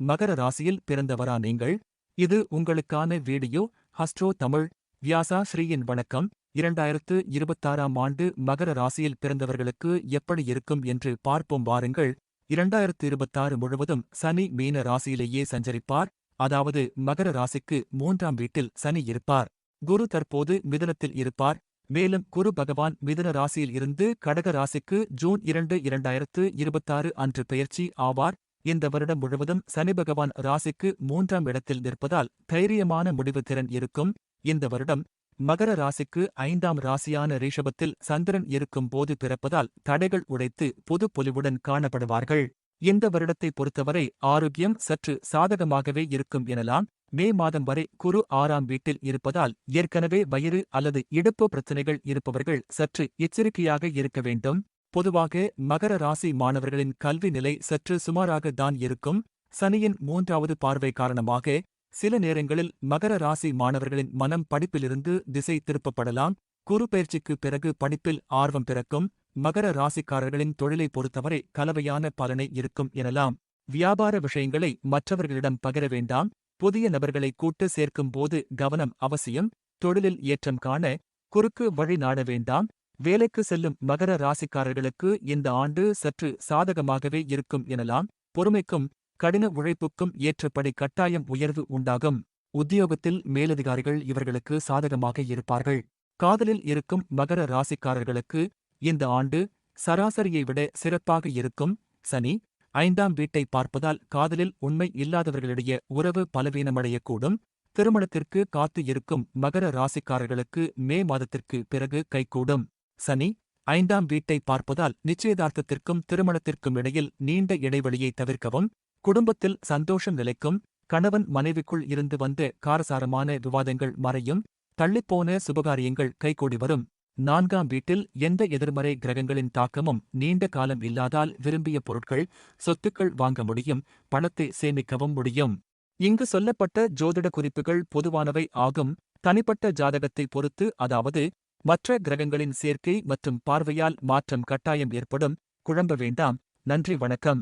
மகர ராசியில் பிறந்தவரா நீங்கள்? இது உங்களுக்கான வீடியோ. ஹஸ்ட்ரோ தமிழ். வியாசா ஸ்ரீயின் வணக்கம். இரண்டாயிரத்து இருபத்தாறாம் ஆண்டு மகர ராசியில் பிறந்தவர்களுக்கு எப்படி இருக்கும் என்று பார்ப்போம் வாருங்கள். இரண்டாயிரத்து இருபத்தாறு முழுவதும் சனி மீன ராசியிலேயே சஞ்சரிப்பார். அதாவது மகர ராசிக்கு மூன்றாம் வீட்டில் சனி இருப்பார். குரு தற்போது மிதனத்தில் இருப்பார். மேலும் குரு பகவான் மிதன ராசியில் இருந்து கடக ராசிக்கு ஜூன் இரண்டு இரண்டாயிரத்து இருபத்தாறு அன்று பெயர்ச்சி ஆவார். இந்த வருடம் முழுவதும் சனி பகவான் ராசிக்கு மூன்றாம் இடத்தில் நிற்பதால் தைரியமான முடிவு திறன் இருக்கும். இந்த வருடம் மகர ராசிக்கு ஐந்தாம் ராசியான ரிஷபத்தில் சந்திரன் இருக்கும் போது பிறப்பதால் தடைகள் உடைத்து புது பொலிவுடன் காணப்படுவார்கள். இந்த வருடத்தை பொறுத்தவரை ஆரோக்கியம் சற்று சாதகமாகவே இருக்கும் எனலாம். மே மாதம் வரை குரு ஆறாம் வீட்டில் இருப்பதால் ஏற்கனவே வயிறு அல்லது இடுப்பு பிரச்சினைகள் இருப்பவர்கள் சற்று எச்சரிக்கையாக இருக்க வேண்டும். பொதுவாக மகர ராசி மாணவர்களின் கல்வி நிலை சற்று சுமாராக தான் இருக்கும். சனியின் மூன்றாவது பார்வை காரணமாக சில நேரங்களில் மகர ராசி மாணவர்களின் மனம் படிப்பிலிருந்து திசை திருப்பப்படலாம். குரு பயிற்சிக்கு பிறகு படிப்பில் ஆர்வம் பிறக்கும். மகர ராசிக்காரர்களின் தொழிலை பொறுத்தவரை கலவையான பலனை இருக்கும் எனலாம். வியாபார விஷயங்களை மற்றவர்களிடம் பகிர வேண்டாம். புதிய நபர்களை கூட்டு சேர்க்கும் போது கவனம் அவசியம். தொழிலில் ஏற்றம் காண குறுக்கு வழி நாட வேண்டாம். வேலைக்கு செல்லும் மகர ராசிக்காரர்களுக்கு இந்த ஆண்டு சற்று சாதகமாகவே இருக்கும் எனலாம். பொறுமைக்கும் கடின உழைப்புக்கும் ஏற்றபடி கட்டாயம் உயர்வு உண்டாகும். உத்தியோகத்தில் மேலதிகாரிகள் இவர்களுக்கு சாதகமாக இருப்பார்கள். காதலில் இருக்கும் மகர ராசிக்காரர்களுக்கு இந்த ஆண்டு சராசரியை விட சிறப்பாக இருக்கும். சனி ஐந்தாம் வீட்டை பார்ப்பதால் காதலில் உண்மை இல்லாதவர்களிடையே உறவு பலவீனமடையக்கூடும். திருமணத்திற்கு காத்து இருக்கும் மகர ராசிக்காரர்களுக்கு மே மாதத்திற்கு பிறகு கைகூடும். சனி ஐந்தாம் வீட்டை பார்ப்பதால் நிச்சயதார்த்தத்திற்கும் திருமணத்திற்கும் இடையில் நீண்ட இடைவெளியை தவிர்க்கவும் குடும்பத்தில் சந்தோஷம் நிலைக்கும் கணவன் மனைவிக்குள் இருந்து வந்த காரசாரமான விவாதங்கள் மறையும் தள்ளிப்போன சுபகாரியங்கள் கைகூடி வரும். நான்காம் வீட்டில் எந்த எதிர்மறை கிரகங்களின் தாக்கமும் நீண்ட காலம் இல்லாதால் விரும்பிய பொருட்கள் சொத்துக்கள் வாங்க முடியும் பணத்தை சேமிக்கவும் முடியும். இங்கு சொல்லப்பட்ட ஜோதிட குறிப்புகள் பொதுவானவை ஆகும். தனிப்பட்ட ஜாதகத்தை பொறுத்து அதாவது மற்ற கிரகங்களின் சேர்க்கை மற்றும் பார்வையால் மாற்றம் கட்டாயம் ஏற்படும். குழம்ப வேண்டாம். நன்றி வணக்கம்.